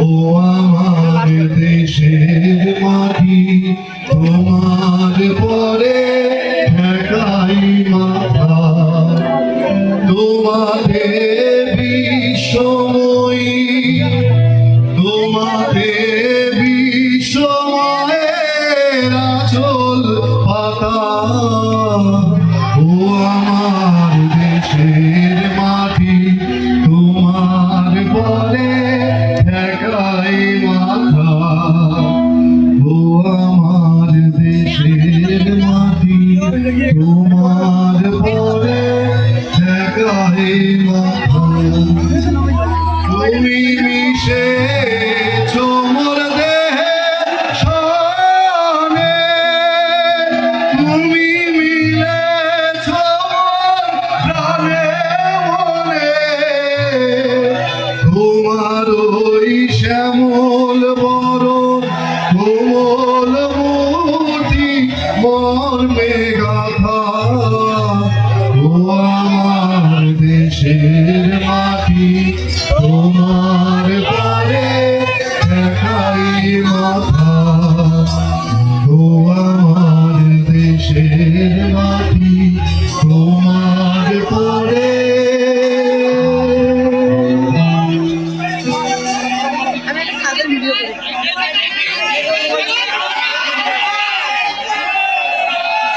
ও আমার দেশের মাটি, তোমার পরে ঠেকাই মাথা। তোমাদের বিশ্বময়ী, তোমাদের বিশ্বময়ের আচল পাতা। ও আমার দেশের তুমি মিশে চোমর দেহে সনে। তুমি মিলে প্রাণে মনে। তোমার ওই শ্যামল দেশের মাটি, তোমার পারে একাই মাথা। ও আমার দেশের মাটি, তোমার পারে আমি একটা ভিডিও করি